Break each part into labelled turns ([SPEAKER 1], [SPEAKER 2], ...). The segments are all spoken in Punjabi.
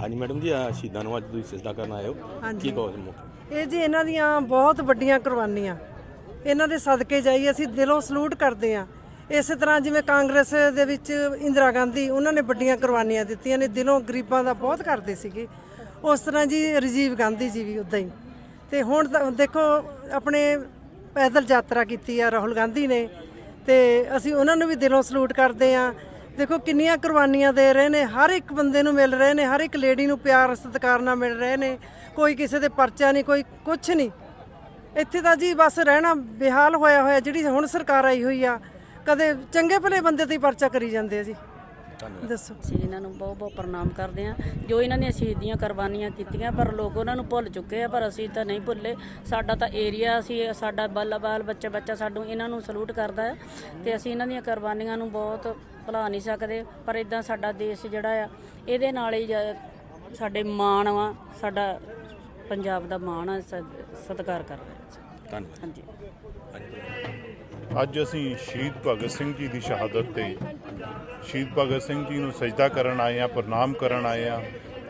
[SPEAKER 1] ਹਾਂਜੀ ਮੈਡਮ ਜੀ ਆਹ ਸ਼ਹੀਦਾਂ ਨੂੰ ਅੱਜ ਤੁਸੀਂ ਸਿਜਦਾ ਕਰਨ ਆਏ ਹੋ।
[SPEAKER 2] ਹਾਂਜੀ।
[SPEAKER 1] ਕੀ ਕਹੋ ਇਸ ਮੌਕੇ?
[SPEAKER 2] ਇਹ ਜੀ ਇਹਨਾਂ ਦੀਆਂ ਬਹੁਤ ਵੱਡੀਆਂ ਕੁਰਬਾਨੀਆਂ। ਇਹਨਾਂ ਦੇ ਸਦਕੇ ਜਾਈ ਅਸੀਂ ਦਿਲੋਂ ਸਲੂਟ ਕਰਦੇ ਹਾਂ। ਇਸੇ ਤਰ੍ਹਾਂ ਜਿਵੇਂ ਕਾਂਗਰਸ ਦੇ ਵਿੱਚ ਇੰਦਰਾ ਗਾਂਧੀ ਉਹਨਾਂ ਨੇ ਵੱਡੀਆਂ ਕੁਰਬਾਨੀਆਂ ਦਿੱਤੀਆਂ ਨੇ ਦਿਲੋਂ ਗਰੀਬਾਂ ਦਾ ਬਹੁਤ ਕਰਦੇ ਸੀਗੇ। ਉਸ ਤਰ੍ਹਾਂ ਜੀ ਰਾਜੀਵ ਗਾਂਧੀ ਜੀ ਵੀ ਉਦਾਂ ਹੀ। ਤੇ ਹੁਣ ਤਾਂ ਦੇਖੋ ਆਪਣੇ ਪੈਦਲ ਯਾਤਰਾ ਕੀਤੀ ਆ ਰਾਹੁਲ ਗਾਂਧੀ ਨੇ। ਤੇ ਅਸੀਂ ਉਹਨਾਂ ਨੂੰ ਵੀ ਦਿਲੋਂ ਸਲੂਟ ਕਰਦੇ ਹਾਂ। ਦੇਖੋ ਕਿੰਨੀਆਂ ਕੁਰਬਾਨੀਆਂ ਦੇ ਰਹੇ ਨੇ। ਹਰ ਇੱਕ ਬੰਦੇ ਨੂੰ ਮਿਲ ਰਹੇ ਨੇ ਹਰ ਇੱਕ ਲੇਡੀ ਨੂੰ ਪਿਆਰ ਸਤਿਕਾਰ ਨਾਲ ਮਿਲ ਰਹੇ ਨੇ। ਕੋਈ ਕਿਸੇ ਦੇ ਪਰਚਾ ਨਹੀਂ ਕੋਈ ਕੁਝ ਨਹੀਂ। ਇੱਥੇ ਤਾਂ ਜੀ ਬਸ ਰਹਿਣਾ ਬੇਹਾਲ ਹੋਇਆ ਹੋਇਆ ਜਿਹੜੀ ਹੁਣ ਸਰਕਾਰ ਆਈ ਹੋਈ ਆ ਕਦੇ ਚੰਗੇ ਭਲੇ ਬੰਦੇ ਤੇ ਹੀ ਪਰਚਾ ਕਰੀ ਜਾਂਦੇ ਆ ਜੀ। ਦੱਸੋ।
[SPEAKER 3] ਅਸੀਂ ਇਹਨਾਂ ਨੂੰ ਬਹੁਤ ਬਹੁਤ ਪ੍ਰਣਾਮ ਕਰਦੇ ਹਾਂ। ਜੋ ਇਹਨਾਂ ਨੇ ਸ਼ਹੀਦੀਆਂ ਕੁਰਬਾਨੀਆਂ ਕੀਤੀਆਂ ਪਰ ਲੋਕ ਉਹਨਾਂ ਨੂੰ ਭੁੱਲ ਚੁੱਕੇ ਆ ਪਰ ਅਸੀਂ ਤਾਂ ਨਹੀਂ ਭੁੱਲੇ। ਸਾਡਾ ਤਾਂ ਏਰੀਆ ਅਸੀਂ ਸਾਡਾ ਬੱਲਾ ਬਾਲ ਬੱਚਾ ਬੱਚਾ ਸਾਨੂੰ ਇਹਨਾਂ ਨੂੰ ਸਲੂਟ ਕਰਦਾ ਹੈ। ਤੇ ਅਸੀਂ ਇਹਨਾਂ ਦੀਆਂ ਕੁਰਬਾਨੀਆਂ ਨੂੰ ਬਹੁਤ ਭੁਲਾ ਨਹੀਂ ਸਕਦੇ ਪਰ ਇਦਾਂ ਸਾਡਾ ਦੇਸ਼ ਜਿਹੜਾ ਆ ਇਹਦੇ ਨਾਲ ਹੀ ਜ- ਸਾਡੇ ਮਾਣ ਵਾ ਸਾਡਾ ਪੰਜਾਬ ਦਾ ਮਾਣ ਆ ਸਤਿਕਾਰ ਕਰ ਰਹੇ ਹਾਂ।
[SPEAKER 1] ਧੰਨਵਾਦ।
[SPEAKER 3] ਹਾਂਜੀ।
[SPEAKER 4] ਅੱਜ ਅਸੀਂ ਸ਼ਹੀਦ ਭਗਤ ਸਿੰਘ ਜੀ ਦੀ ਸ਼ਹਾਦਤ ਤੇ ਸ਼ਹੀਦ ਭਗਤ ਸਿੰਘ ਜੀ ਨੂੰ ਸਜਦਾ ਕਰਨ ਆਏ ਆ ਪ੍ਰਣਾਮ ਕਰਨ ਆਏ ਆ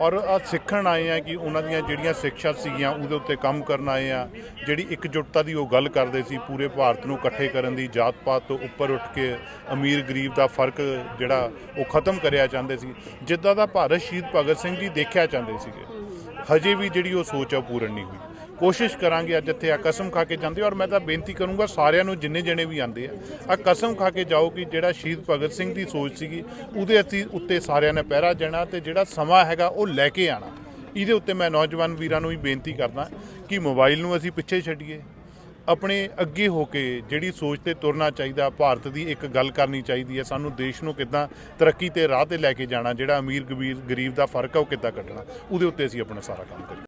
[SPEAKER 4] ਔਰ ਆ ਸਿੱਖਣ ਆਏ ਆ ਕਿ ਉਹਨਾਂ ਦੀਆਂ ਜਿਹੜੀਆਂ ਸਿੱਖਿਆ ਸੀਗੀਆਂ, ਉਹਦੇ ਉੱਤੇ ਕੰਮ ਕਰਨ ਆਏ ਆ। ਜਿਹੜੀ ਇਕਜੁੱਟਤਾ ਦੀ ਉਹ ਗੱਲ ਕਰਦੇ ਸੀ, ਪੂਰੇ ਭਾਰਤ ਨੂੰ ਇਕੱਠੇ ਕਰਨ ਦੀ ਜਾਤ ਪਾਤ ਤੋਂ ਉੱਪਰ ਉੱਠ ਕੇ ਅਮੀਰ ਗਰੀਬ ਦਾ ਫ਼ਰਕ ਜਿਹੜਾ ਉਹ ਖਤਮ ਕਰਿਆ ਚਾਹੁੰਦੇ ਸੀ। ਜਿੱਦਾਂ ਦਾ ਭਾਰਤ ਸ਼ਹੀਦ ਭਗਤ ਸਿੰਘ ਜੀ ਦੇਖਿਆ ਚਾਹੁੰਦੇ ਸੀਗੇ। ਹਜੇ ਵੀ ਜਿਹੜੀ ਉਹ ਸੋਚ ਆ ਉਹ ਪੂਰਨ ਨਹੀਂ ਹੋਈ। ਕੋਸ਼ਿਸ਼ ਕਰਾਂਗੇ ਅੱਜ ਇੱਥੇ ਆ ਕਸਮ ਖਾ ਕੇ ਜਾਂਦੇ ਔਰ ਮੈਂ ਤਾਂ ਬੇਨਤੀ ਕਰੂੰਗਾ ਸਾਰਿਆਂ ਨੂੰ ਜਿੰਨੇ ਜਣੇ ਵੀ ਆਉਂਦੇ ਆ ਆ ਕਸਮ ਖਾ ਕੇ ਜਾਓ ਕਿ ਜਿਹੜਾ ਸ਼ਹੀਦ ਭਗਤ ਸਿੰਘ ਦੀ ਸੋਚ ਸੀਗੀ, ਉਹਦੇ ਅਸੀਂ ਉੱਤੇ ਸਾਰਿਆਂ ਨੇ ਪਹਿਰਾ ਦੇਣਾ ਤੇ ਜਿਹੜਾ ਸਮਾਂ ਹੈਗਾ ਉਹ ਲੈ ਕੇ ਆਣਾ। ਇਹਦੇ ਉੱਤੇ ਮੈਂ ਨੌਜਵਾਨ ਵੀਰਾਂ ਨੂੰ ਵੀ ਬੇਨਤੀ ਕਰਦਾ ਕਿ ਮੋਬਾਈਲ ਨੂੰ ਅਸੀਂ ਪਿੱਛੇ ਛੱਡੀਏ। ਆਪਣੇ ਅੱਗੇ ਹੋ ਕੇ ਜਿਹੜੀ ਸੋਚ ਤੇ ਤੁਰਨਾ ਚਾਹੀਦਾ, ਭਾਰਤ ਦੀ ਇੱਕ ਗੱਲ ਕਰਨੀ ਚਾਹੀਦੀ ਹੈ, ਸਾਨੂੰ ਦੇਸ਼ ਨੂੰ ਕਿੱਦਾਂ ਤਰੱਕੀ ਤੇ ਰਾਹ ਤੇ ਲੈ ਕੇ ਜਾਣਾ, ਜਿਹੜਾ ਅਮੀਰ ਗਰੀਬ ਗਰੀਬ ਦਾ ਫ਼ਰਕ ਹੈ ਉਹ ਕਿੱਦਾਂ ਕੱਢਣਾ। ਉਹਦੇ ਉੱਤੇ ਅਸੀਂ ਆਪਣਾ ਸਾਰਾ ਕੰਮ ਕਰੀਏ।